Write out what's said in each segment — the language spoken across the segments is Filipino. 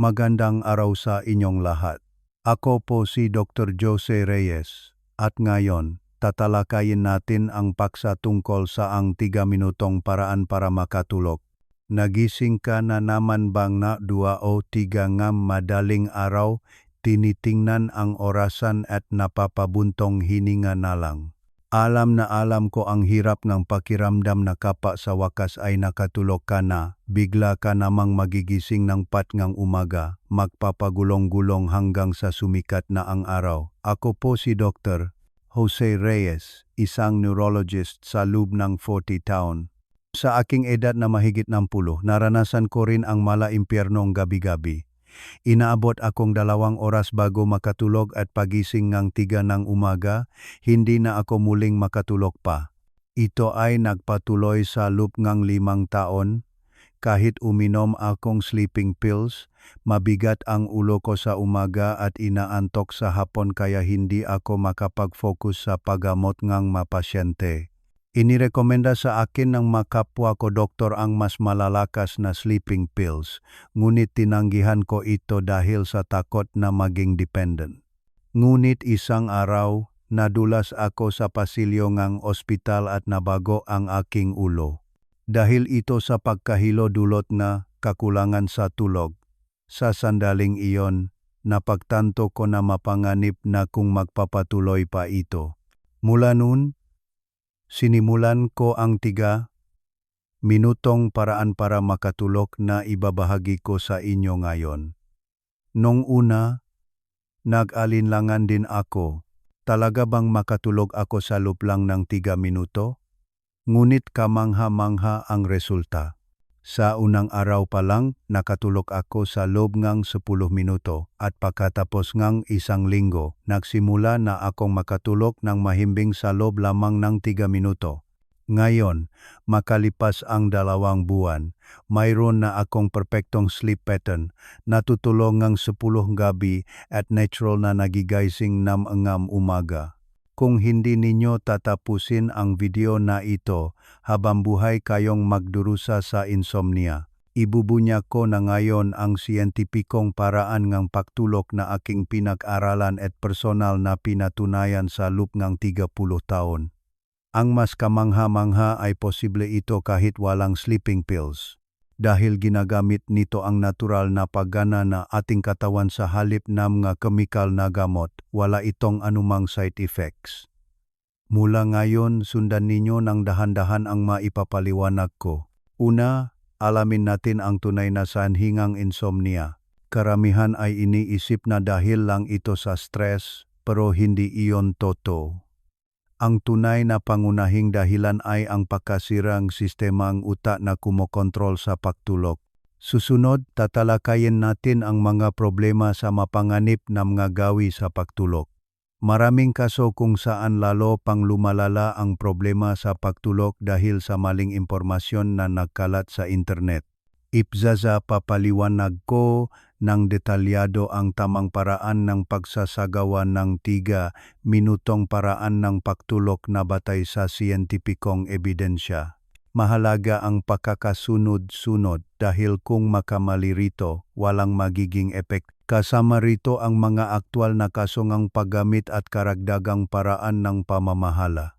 Magandang araw sa inyong lahat. Ako po si Dr. Jose Reyes at ngayon tatalakayin natin ang paksa tungkol sa ang tiga minutong paraan para makatulog. Nagising ka na naman bang na dua o tiga nga madaling araw, tinitingnan ang orasan at napapabuntong hininga na lang. Alam na alam ko ang hirap ng pakiramdam na kapa sa wakas ay nakatulog ka na, bigla ka namang magigising ng patngang umaga, magpapagulong-gulong hanggang sa sumikat na ang araw. Ako po si Dr. Jose Reyes, isang neurologist sa loob ng 40 town. Sa aking edad na mahigit ng pulo, naranasan ko rin ang mala impyernong gabi-gabi. Inaabot akong dalawang oras bago makatulog at pagising ng tiga ng umaga, hindi na ako muling makatulog pa. Ito ay nagpatuloy sa loop ng limang taon. Kahit uminom akong sleeping pills, mabigat ang ulo ko sa umaga at inaantok sa hapon kaya hindi ako makapag-focus sa paggamot ng mapasyente. Inirekomenda sa akin ng makapwa ko doktor ang mas malalakas na sleeping pills, ngunit tinanggihan ko ito dahil sa takot na maging dependent. Ngunit isang araw, nadulas ako sa pasilyo ng ospital at nabago ang aking ulo. Dahil ito sa pagkahilo dulot na kakulangan sa tulog. Sa sandaling iyon, napagtanto ko na mapanganib na kung magpapatuloy pa ito. Mula noon, Sinimulan ko ang tiga minutong paraan para makatulog na ibabahagi ko sa inyo ngayon. Nung una, nag-alinlangan din ako. Talaga bang makatulog ako sa loob lang ng tiga minuto? Ngunit kamangha-mangha ang resulta. Sa unang araw pa lang, nakatulog ako sa loob ng 10 minuto at pagkatapos ng isang linggo, nagsimula na akong makatulog ng mahimbing sa loob lamang ng 3 minuto. Ngayon, makalipas ang dalawang buwan, mayroon na akong perpektong sleep pattern, natutulog ng 10 gabi at natural na nagigising ng ngam umaga. Kung hindi ninyo tatapusin ang video na ito habang buhay kayong magdurusa sa insomnia, ibubunya ko na ngayon ang siyentipikong paraan ng pagtulog na aking pinag-aralan at personal na pinatunayan sa loop ng 30 taon. Ang mas kamangha-mangha ay posible ito kahit walang sleeping pills dahil ginagamit nito ang natural na paggana na ating katawan sa halip ng mga kemikal na gamot, wala itong anumang side effects. Mula ngayon, sundan ninyo ng dahan-dahan ang maipapaliwanag ko. Una, alamin natin ang tunay na sanhingang insomnia. Karamihan ay iniisip na dahil lang ito sa stress, pero hindi iyon totoo. Ang tunay na pangunahing dahilan ay ang pagkasirang sistemang utak na kumokontrol sa pagtulog. Susunod, tatalakayin natin ang mga problema sa mapanganib na mga gawi sa pagtulog. Maraming kaso kung saan lalo pang lumalala ang problema sa pagtulog dahil sa maling impormasyon na nagkalat sa internet. Ipzaza papaliwanag ko ng detalyado ang tamang paraan ng pagsasagawa ng tiga minutong paraan ng pagtulok na batay sa siyentipikong ebidensya. Mahalaga ang pagkakasunod-sunod dahil kung makamali rito, walang magiging epek. Kasama rito ang mga aktwal na kasungang paggamit at karagdagang paraan ng pamamahala.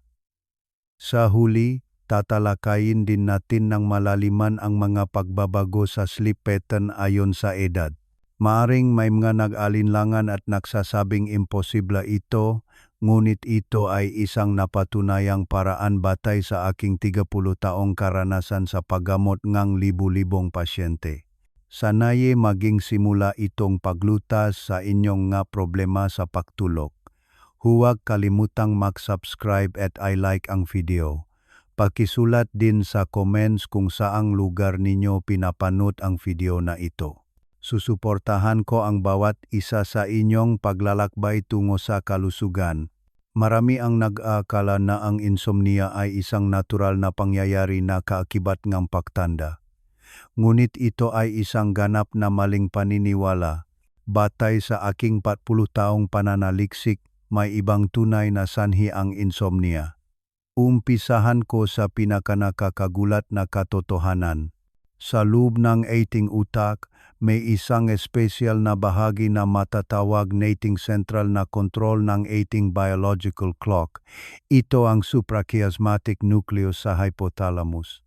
Sa huli, tatalakayin din natin ng malaliman ang mga pagbabago sa sleep pattern ayon sa edad. Maaring may mga nag-alinlangan at nagsasabing imposible ito, ngunit ito ay isang napatunayang paraan batay sa aking 30 taong karanasan sa paggamot ng libu-libong pasyente. Sanaye maging simula itong paglutas sa inyong nga problema sa pagtulog. Huwag kalimutang mag-subscribe at i-like ang video. Pakisulat din sa comments kung saang lugar ninyo pinapanood ang video na ito. Susuportahan ko ang bawat isa sa inyong paglalakbay tungo sa kalusugan. Marami ang nag-aakala na ang insomnia ay isang natural na pangyayari na kaakibat ng pagtanda. Ngunit ito ay isang ganap na maling paniniwala. Batay sa aking 40 taong pananaliksik, may ibang tunay na sanhi ang insomnia. Umpisahan ko sa pinakanakakagulat na katotohanan. Sa loob ng ating utak, may isang espesyal na bahagi na matatawag nating central na control ng ating biological clock. Ito ang suprachiasmatic nucleus sa hypothalamus.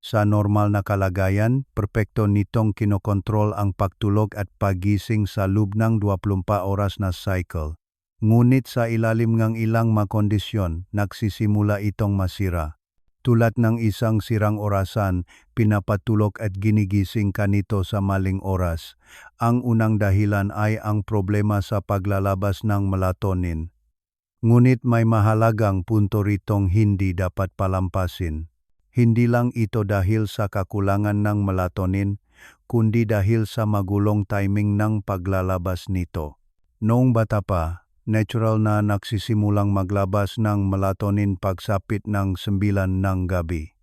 Sa normal na kalagayan, perpekto nitong kinokontrol ang pagtulog at pagising sa loob ng 24 oras na cycle. Ngunit sa ilalim ng ilang makondisyon, nagsisimula itong masira. Tulad ng isang sirang orasan, pinapatulog at ginigising ka nito sa maling oras. Ang unang dahilan ay ang problema sa paglalabas ng melatonin. Ngunit may mahalagang punto ritong hindi dapat palampasin. Hindi lang ito dahil sa kakulangan ng melatonin, kundi dahil sa magulong timing ng paglalabas nito. Noong bata pa, natural na nagsisimulang maglabas ng melatonin pagsapit ng sembilan ng gabi.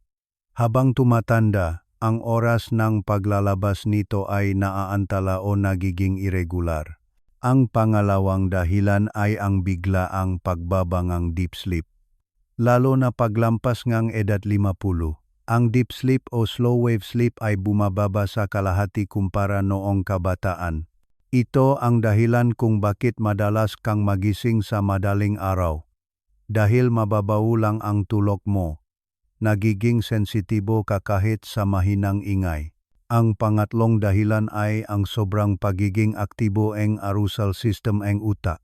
Habang tumatanda, ang oras ng paglalabas nito ay naaantala o nagiging irregular. Ang pangalawang dahilan ay ang biglaang pagbabangang deep sleep. Lalo na paglampas ngang edad 50, ang deep sleep o slow wave sleep ay bumababa sa kalahati kumpara noong kabataan. Ito ang dahilan kung bakit madalas kang magising sa madaling araw. Dahil mababaw lang ang tulog mo, nagiging sensitibo ka kahit sa mahinang ingay. Ang pangatlong dahilan ay ang sobrang pagiging aktibo ng arousal system ng utak.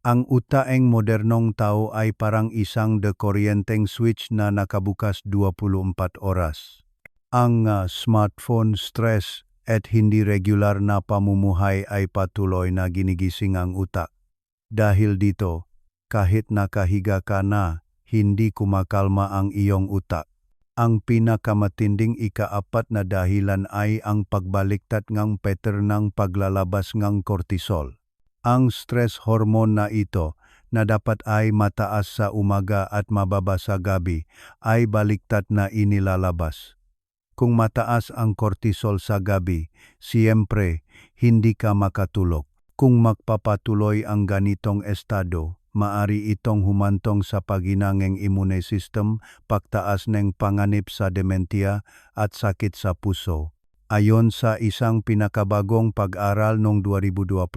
Ang utaeng modernong tao ay parang isang dekuryenteng switch na nakabukas 24 oras. Ang uh, smartphone stress at hindi regular na pamumuhay ay patuloy na ginigising ang utak. Dahil dito, kahit nakahiga ka na, hindi kumakalma ang iyong utak. Ang pinakamatinding ikaapat na dahilan ay ang pagbaliktad ng pattern ng paglalabas ng cortisol. Ang stress hormone na ito na dapat ay mataas sa umaga at mababa sa gabi ay baliktad na inilalabas. Kung mataas ang cortisol sa gabi, siyempre hindi ka makatulog. Kung magpapatuloy ang ganitong estado, maari itong humantong sa paginangeng immune system, pagtaas ng panganib sa dementia at sakit sa puso. Ayon sa isang pinakabagong pag-aral noong 2024,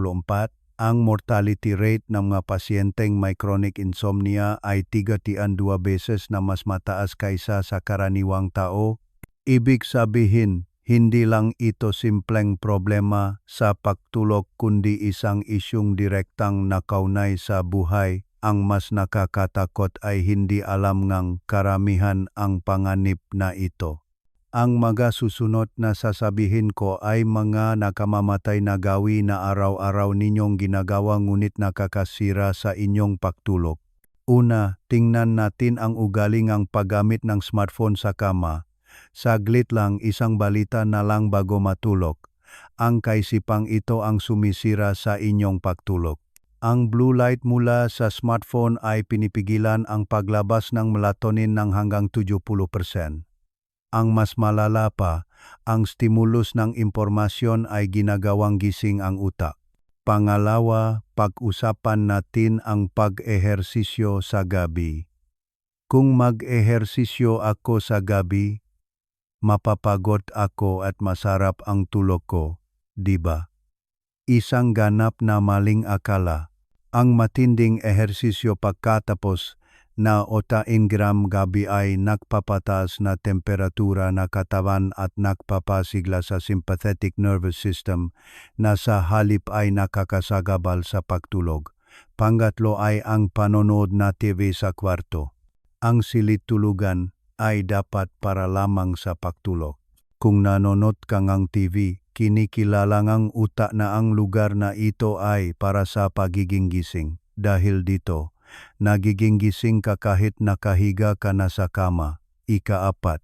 ang mortality rate ng mga pasyenteng may chronic insomnia ay tigatian dua beses na mas mataas kaysa sa karaniwang tao. Ibig sabihin, hindi lang ito simpleng problema sa pagtulog kundi isang isyong direktang nakaunay sa buhay. Ang mas nakakatakot ay hindi alam ngang karamihan ang panganib na ito. Ang mga susunod na sasabihin ko ay mga nakamamatay na gawi na araw-araw ninyong ginagawa ngunit nakakasira sa inyong pagtulog. Una, tingnan natin ang ugaling ang paggamit ng smartphone sa kama. Saglit lang isang balita na lang bago matulog. Ang kaisipang ito ang sumisira sa inyong pagtulog. Ang blue light mula sa smartphone ay pinipigilan ang paglabas ng melatonin ng hanggang 70%. Ang mas malala pa, ang stimulus ng impormasyon ay ginagawang gising ang utak. Pangalawa, pag-usapan natin ang pag-ehersisyo sa gabi. Kung mag-ehersisyo ako sa gabi, mapapagod ako at masarap ang tulog ko, di ba? Isang ganap na maling akala. Ang matinding ehersisyo pagkatapos na 80 gram gabi ay nagpapataas na temperatura na katawan at nagpapasigla sa sympathetic nervous system na sa halip ay nakakasagabal sa pagtulog. Pangatlo ay ang panonood na TV sa kwarto. Ang silit tulugan ay dapat para lamang sa pagtulog. Kung nanonood ka ng TV, kinikilala ng utak na ang lugar na ito ay para sa pagiging gising. Dahil dito, Nagiging gising ka kahit nakahiga ka na sa kama. Ikaapat,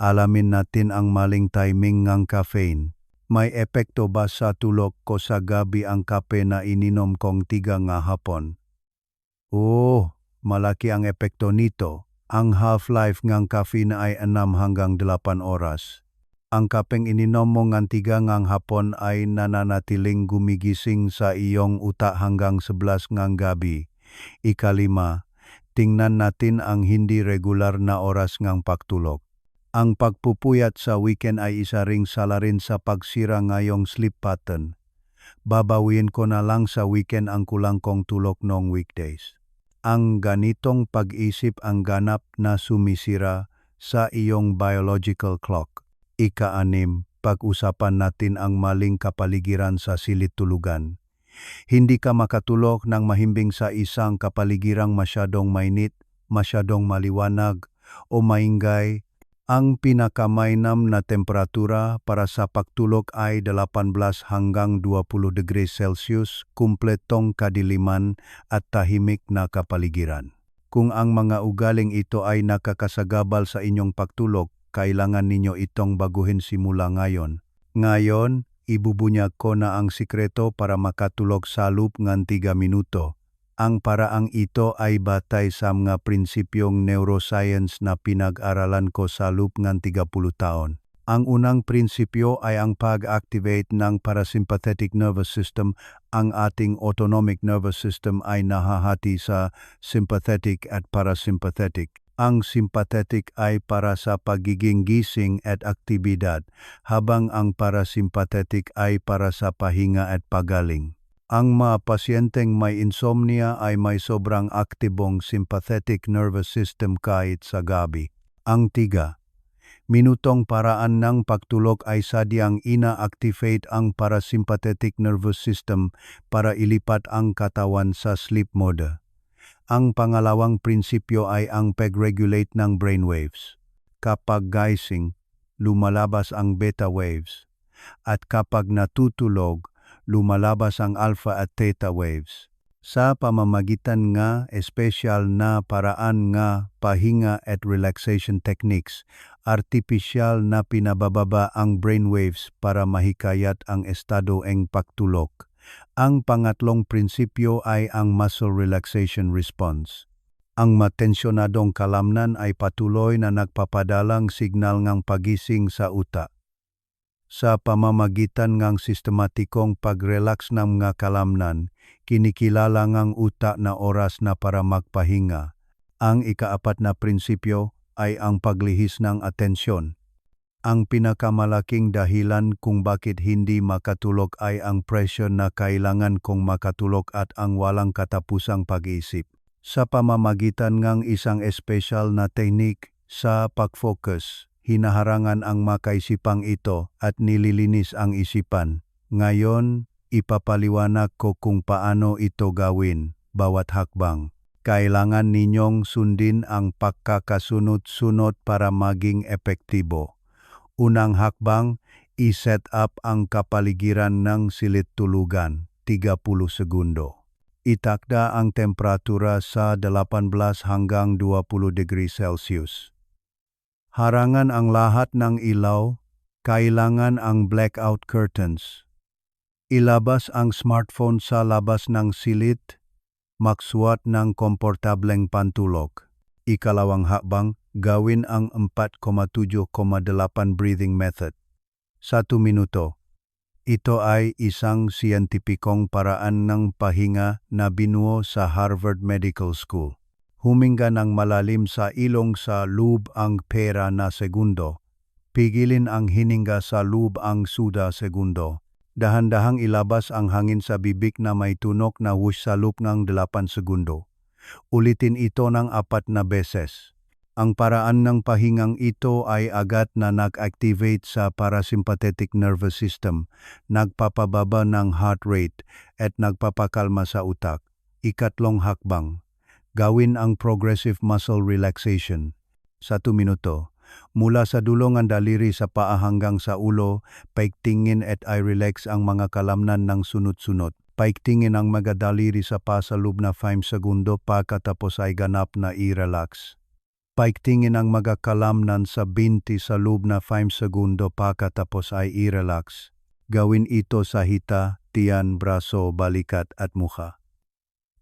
alamin natin ang maling timing ng caffeine. May epekto ba sa tulog ko sa gabi ang kape na ininom kong tiga nga hapon? Oo, malaki ang epekto nito. Ang half-life ng caffeine ay 6 hanggang 8 oras. Ang kapeng ininom mo ng tiga ngang hapon ay nananatiling gumigising sa iyong utak hanggang 11 ngang gabi. Ikalima, tingnan natin ang hindi regular na oras ng pagtulog. Ang pagpupuyat sa weekend ay isa ring sala rin sa pagsira ngayong sleep pattern. Babawin ko na lang sa weekend ang kulang kong tulog noong weekdays. Ang ganitong pag-isip ang ganap na sumisira sa iyong biological clock. Ika-anim, pag-usapan natin ang maling kapaligiran sa silid tulugan. Hindi ka makatulog ng mahimbing sa isang kapaligirang masyadong mainit, masyadong maliwanag, o maingay. Ang pinakamainam na temperatura para sa pagtulog ay 18 hanggang 20 degrees Celsius, kumpletong kadiliman at tahimik na kapaligiran. Kung ang mga ugaling ito ay nakakasagabal sa inyong pagtulog, kailangan ninyo itong baguhin simula ngayon. Ngayon, ibubunyag ko na ang sikreto para makatulog sa loop ng 3 minuto. Ang paraang ito ay batay sa mga prinsipyong neuroscience na pinag-aralan ko sa loop ng 30 taon. Ang unang prinsipyo ay ang pag-activate ng parasympathetic nervous system. Ang ating autonomic nervous system ay nahahati sa sympathetic at parasympathetic. Ang sympathetic ay para sa pagiging gising at aktibidad, habang ang parasympathetic ay para sa pahinga at pagaling. Ang mga pasyenteng may insomnia ay may sobrang aktibong sympathetic nervous system kahit sa gabi. Ang tiga, minutong paraan ng pagtulog ay sadyang ina-activate ang parasympathetic nervous system para ilipat ang katawan sa sleep mode. Ang pangalawang prinsipyo ay ang pag-regulate ng brainwaves. Kapag gising, lumalabas ang beta waves. At kapag natutulog, lumalabas ang alpha at theta waves. Sa pamamagitan nga espesyal na paraan nga pahinga at relaxation techniques, artificial na pinabababa ang brainwaves para mahikayat ang estado ng pagtulog. Ang pangatlong prinsipyo ay ang muscle relaxation response. Ang matensyonadong kalamnan ay patuloy na nagpapadalang signal ng pagising sa utak sa pamamagitan ng sistematikong pag-relax ng mga kalamnan, kinikilala ng utak na oras na para magpahinga. Ang ikaapat na prinsipyo ay ang paglihis ng atensyon. Ang pinakamalaking dahilan kung bakit hindi makatulog ay ang pressure na kailangan kong makatulog at ang walang katapusang pag-iisip. Sa pamamagitan ng isang espesyal na teknik sa pag-focus, hinaharangan ang makaisipang ito at nililinis ang isipan. Ngayon, ipapaliwanag ko kung paano ito gawin, bawat hakbang. Kailangan ninyong sundin ang pagkakasunod-sunod para maging epektibo. Unang hakbang, i-set up ang kapaligiran ng silit tulugan, 30 segundo. Itakda ang temperatura sa 18 hanggang 20 degrees Celsius. Harangan ang lahat ng ilaw, kailangan ang blackout curtains. Ilabas ang smartphone sa labas ng silid, maksuat ng komportableng pantulog. Ikalawang hakbang, gawin ang 4,7,8 breathing method. Satu minuto. Ito ay isang siyentipikong paraan ng pahinga na binuo sa Harvard Medical School huminga ng malalim sa ilong sa loob ang pera na segundo. Pigilin ang hininga sa loob ang suda segundo. Dahan-dahang ilabas ang hangin sa bibig na may tunok na whoosh sa loob ng 8 segundo. Ulitin ito ng apat na beses. Ang paraan ng pahingang ito ay agad na nag-activate sa parasympathetic nervous system, nagpapababa ng heart rate at nagpapakalma sa utak. Ikatlong hakbang, Gawin ang progressive muscle relaxation. Satu minuto. Mula sa dulong ang daliri sa paa hanggang sa ulo, paiktingin at i-relax ang mga kalamnan ng sunod-sunod. Paiktingin ang mga daliri sa paa sa loob na 5 segundo pagkatapos ay ganap na i-relax. Paiktingin ang mga kalamnan sa binti sa loob na 5 segundo pagkatapos ay i-relax. Gawin ito sa hita, tiyan, braso, balikat at mukha.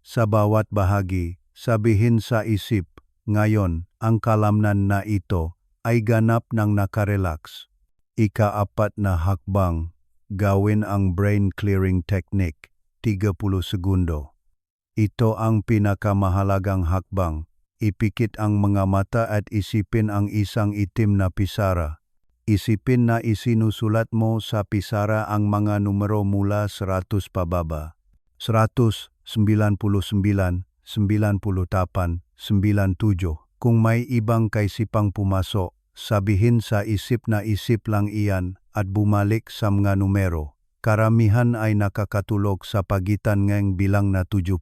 Sa bawat bahagi, Sabihin sa isip, ngayon, ang kalamnan na ito ay ganap ng nakarelax. Ikaapat na hakbang, gawin ang brain clearing technique, 30 segundo. Ito ang pinakamahalagang hakbang. Ipikit ang mga mata at isipin ang isang itim na pisara. Isipin na isinusulat mo sa pisara ang mga numero mula 100 pababa. 100, 99, 98, 97. Kung may ibang kaisipang pumasok, sabihin sa isip na isip lang iyan at bumalik sa mga numero. Karamihan ay nakakatulog sa pagitan ng bilang na 70.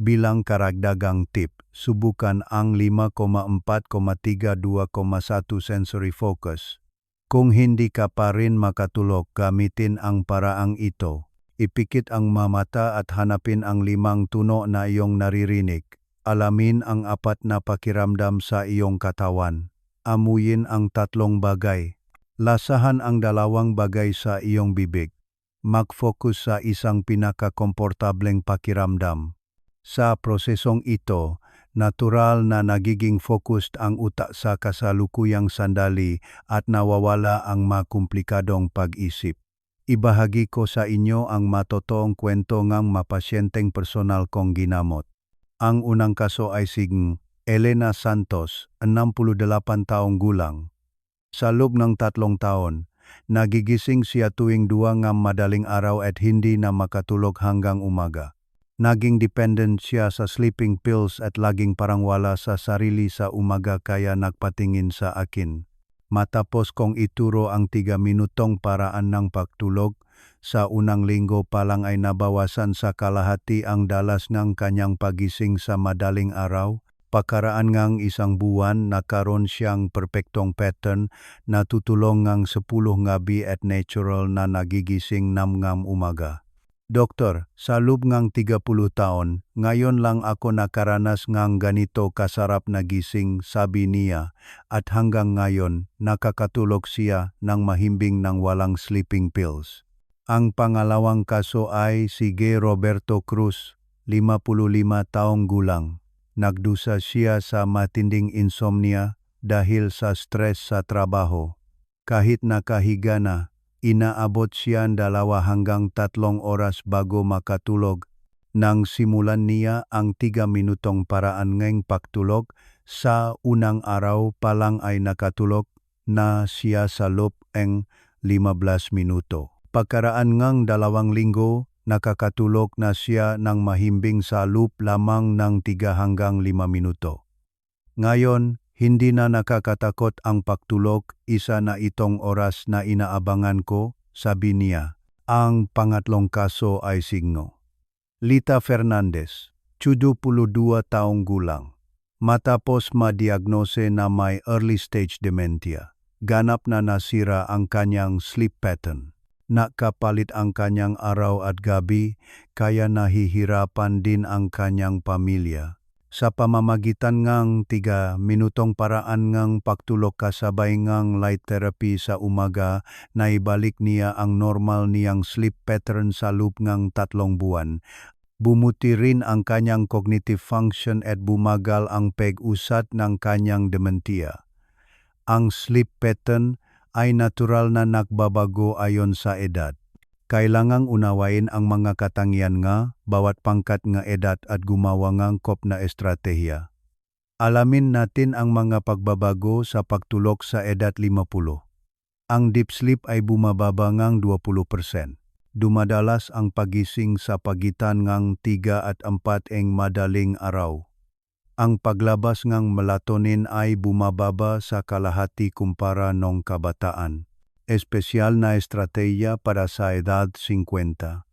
Bilang karagdagang tip, subukan ang 5,4,32,1 sensory focus. Kung hindi ka pa rin makatulog, gamitin ang paraang ito. Ipikit ang mamata at hanapin ang limang tuno na iyong naririnig. Alamin ang apat na pakiramdam sa iyong katawan. Amuyin ang tatlong bagay. Lasahan ang dalawang bagay sa iyong bibig. Mag-focus sa isang pinakakomportableng pakiramdam. Sa prosesong ito, natural na nagiging focused ang utak sa kasalukuyang sandali at nawawala ang makumplikadong pag-isip. Ibahagi ko sa inyo ang matotoong kwento ng mapasyenteng personal kong ginamot. Ang unang kaso ay si Elena Santos, 68 taong gulang. Sa loob ng tatlong taon, nagigising siya tuwing duwa ng madaling araw at hindi na makatulog hanggang umaga. Naging dependent siya sa sleeping pills at laging parang wala sa sarili sa umaga kaya nagpatingin sa akin. Matapos kong ituro ang tiga minutong paraan ng pagtulog, sa unang linggo pa lang ay nabawasan sa kalahati ang dalas ng kanyang pagising sa madaling araw. Pakaraan ngang isang buwan, nakaroon siyang perpektong pattern na tutulong ngang 10 ngabi at natural na nagigising namngam umaga. Doktor, sa loob ngang 30 taon, ngayon lang ako nakaranas ngang ganito kasarap na gising, sabi niya, at hanggang ngayon, nakakatulog siya ng mahimbing ng walang sleeping pills. Ang pangalawang kaso ay si Gay Roberto Cruz, 55 taong gulang. Nagdusa siya sa matinding insomnia dahil sa stress sa trabaho. Kahit nakahiga na, inaabot siya dalawa hanggang tatlong oras bago makatulog nang simulan niya ang tiga minutong paraan ng pagtulog sa unang araw pa lang ay nakatulog na siya sa loob ng 15 minuto. Pagkaraan ngang dalawang linggo, nakakatulog na siya ng mahimbing sa loop lamang ng tiga hanggang lima minuto. Ngayon, hindi na nakakatakot ang pagtulog, isa na itong oras na inaabangan ko, sabi niya. Ang pangatlong kaso ay signo. Lita Fernandez, 72 taong gulang. Matapos madiagnose na may early stage dementia, ganap na nasira ang kanyang sleep pattern nakapalit ang kanyang araw at gabi, kaya nahihirapan din ang kanyang pamilya. Sa pamamagitan ngang tiga minutong paraan ngang pagtulog kasabay ngang light therapy sa umaga, naibalik niya ang normal niyang sleep pattern sa loop ngang tatlong buwan. Bumuti rin ang kanyang cognitive function at bumagal ang peg-usat ng kanyang dementia. Ang sleep pattern ay natural na nagbabago ayon sa edad. Kailangang unawain ang mga katangian nga, bawat pangkat nga edad at gumawa ngang kop na estratehiya. Alamin natin ang mga pagbabago sa pagtulog sa edad 50. Ang deep sleep ay bumababa ngang 20%. Dumadalas ang pagising sa pagitan ngang 3 at 4 eng madaling araw. Ang paglabas ng melatonin ay bumababa sa kalahati kumpara nung kabataan. Espesyal na estratehiya para sa edad 50.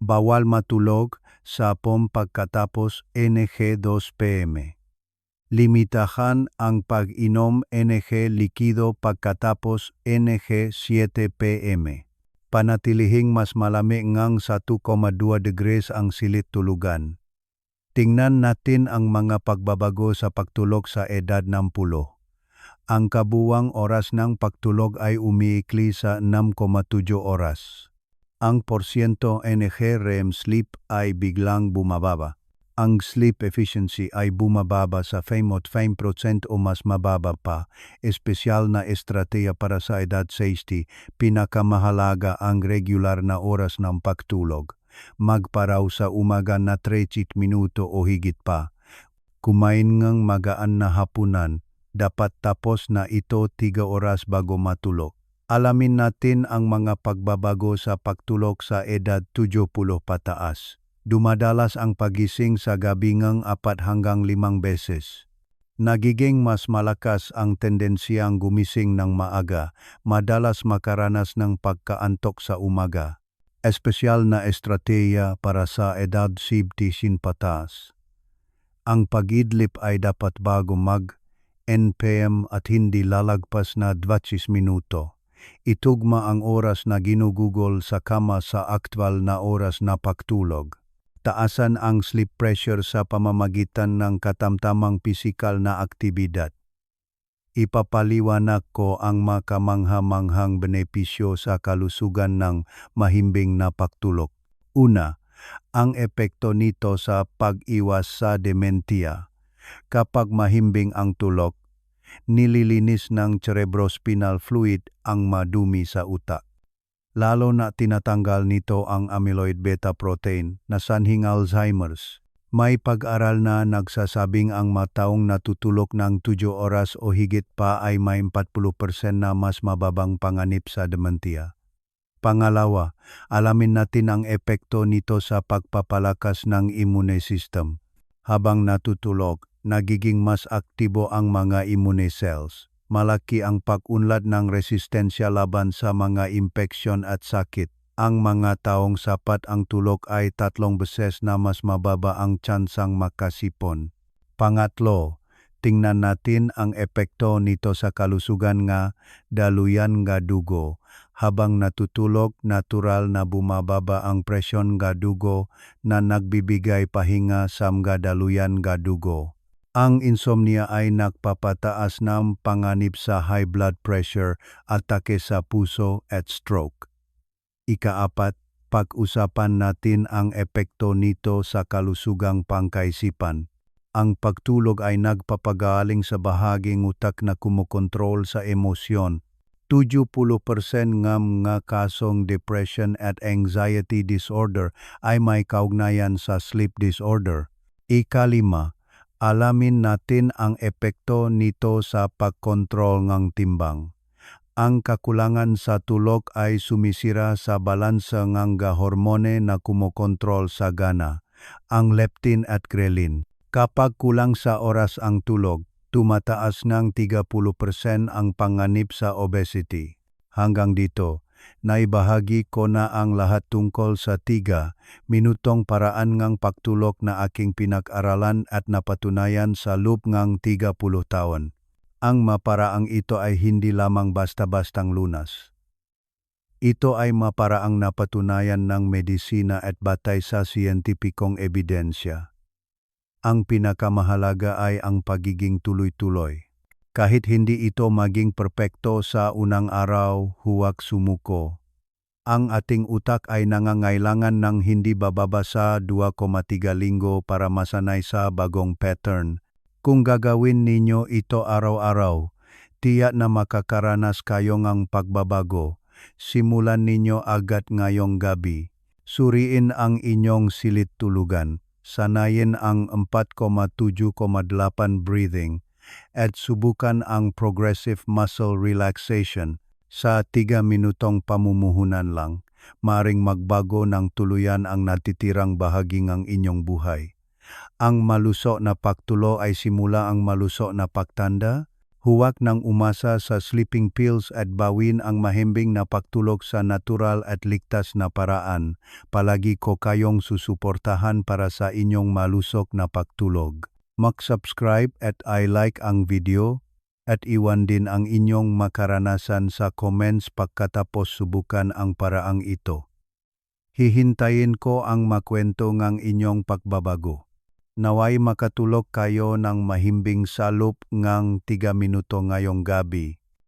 Bawal matulog sa pom pagkatapos NG2 PM. Limitahan ang pag-inom NG likido pagkatapos NG7 PM. Panatilihing mas malamig ngang 1,2 degrees ang silit tulugan Tingnan natin ang mga pagbabago sa pagtulog sa edad ng pulo. Ang kabuwang oras ng pagtulog ay umiikli sa 6,7 oras. Ang porsyento NG REM sleep ay biglang bumababa. Ang sleep efficiency ay bumababa sa 5% o mas mababa pa. Espesyal na estrateya para sa edad 60, pinakamahalaga ang regular na oras ng pagtulog magparaw sa umaga na 30 minuto o higit pa. Kumain ngang magaan na hapunan, dapat tapos na ito tiga oras bago matulog. Alamin natin ang mga pagbabago sa pagtulog sa edad 70 pataas. Dumadalas ang pagising sa gabi ngang apat hanggang limang beses. Nagiging mas malakas ang tendensiyang gumising ng maaga, madalas makaranas ng pagkaantok sa umaga. Espesyal na estratehiya para sa edad 70 pataas. Ang pagidlip ay dapat bago mag NPM at hindi lalagpas na 20 minuto. Itugma ang oras na ginugugol sa kama sa aktwal na oras na pagtulog. Taasan ang sleep pressure sa pamamagitan ng katamtamang pisikal na aktibidad. Ipapaliwanag ko ang makamangha-manghang benepisyo sa kalusugan ng mahimbing na pagtulog. Una, ang epekto nito sa pag-iwas sa dementia. Kapag mahimbing ang tulog, nililinis ng cerebrospinal fluid ang madumi sa utak. Lalo na tinatanggal nito ang amyloid beta protein na sanhing Alzheimer's. May pag-aral na nagsasabing ang mataong natutulog ng 7 oras o higit pa ay may 40% na mas mababang panganib sa dementia. Pangalawa, alamin natin ang epekto nito sa pagpapalakas ng immune system. Habang natutulog, nagiging mas aktibo ang mga immune cells malaki ang pag-unlad ng resistensya laban sa mga impeksyon at sakit. Ang mga taong sapat ang tulog ay tatlong beses na mas mababa ang tsansang makasipon. Pangatlo, tingnan natin ang epekto nito sa kalusugan nga daluyan nga dugo. Habang natutulog, natural na bumababa ang presyon nga dugo na nagbibigay pahinga sa mga daluyan nga dugo. Ang insomnia ay nagpapataas ng panganib sa high blood pressure, atake sa puso at stroke. Ikaapat, pag-usapan natin ang epekto nito sa kalusugang pangkaisipan. Ang pagtulog ay nagpapagaling sa bahaging utak na kumokontrol sa emosyon. 70% ng mga kasong depression at anxiety disorder ay may kaugnayan sa sleep disorder. Ikalima, alamin natin ang epekto nito sa pagkontrol ng timbang. Ang kakulangan sa tulog ay sumisira sa balansa ng hormone na kumokontrol sa gana, ang leptin at ghrelin. Kapag kulang sa oras ang tulog, tumataas ng 30% ang panganib sa obesity. Hanggang dito, naibahagi ko na ang lahat tungkol sa tiga, minutong paraan ngang pagtulok na aking pinag-aralan at napatunayan sa loop ngang 30 taon. Ang maparaang ito ay hindi lamang basta-bastang lunas. Ito ay maparaang napatunayan ng medisina at batay sa siyentipikong ebidensya. Ang pinakamahalaga ay ang pagiging tuloy-tuloy. Kahit hindi ito maging perpekto sa unang araw, huwag sumuko. Ang ating utak ay nangangailangan ng hindi bababa sa 2,3 linggo para masanay sa bagong pattern. Kung gagawin ninyo ito araw-araw, tiyak na makakaranas kayo ng pagbabago. Simulan ninyo agad ngayong gabi. Suriin ang inyong silit tulugan. Sanayin ang 4,7,8 breathing at subukan ang progressive muscle relaxation sa tiga minutong pamumuhunan lang, maring magbago ng tuluyan ang natitirang bahagi ng inyong buhay. Ang maluso na pagtulo ay simula ang maluso na pagtanda, huwag ng umasa sa sleeping pills at bawin ang mahimbing na pagtulog sa natural at ligtas na paraan. Palagi ko kayong susuportahan para sa inyong malusok na pagtulog mag-subscribe at i-like ang video at iwan din ang inyong makaranasan sa comments pagkatapos subukan ang paraang ito. Hihintayin ko ang makwento ng inyong pagbabago. Naway makatulog kayo ng mahimbing salop ngang tiga minuto ngayong gabi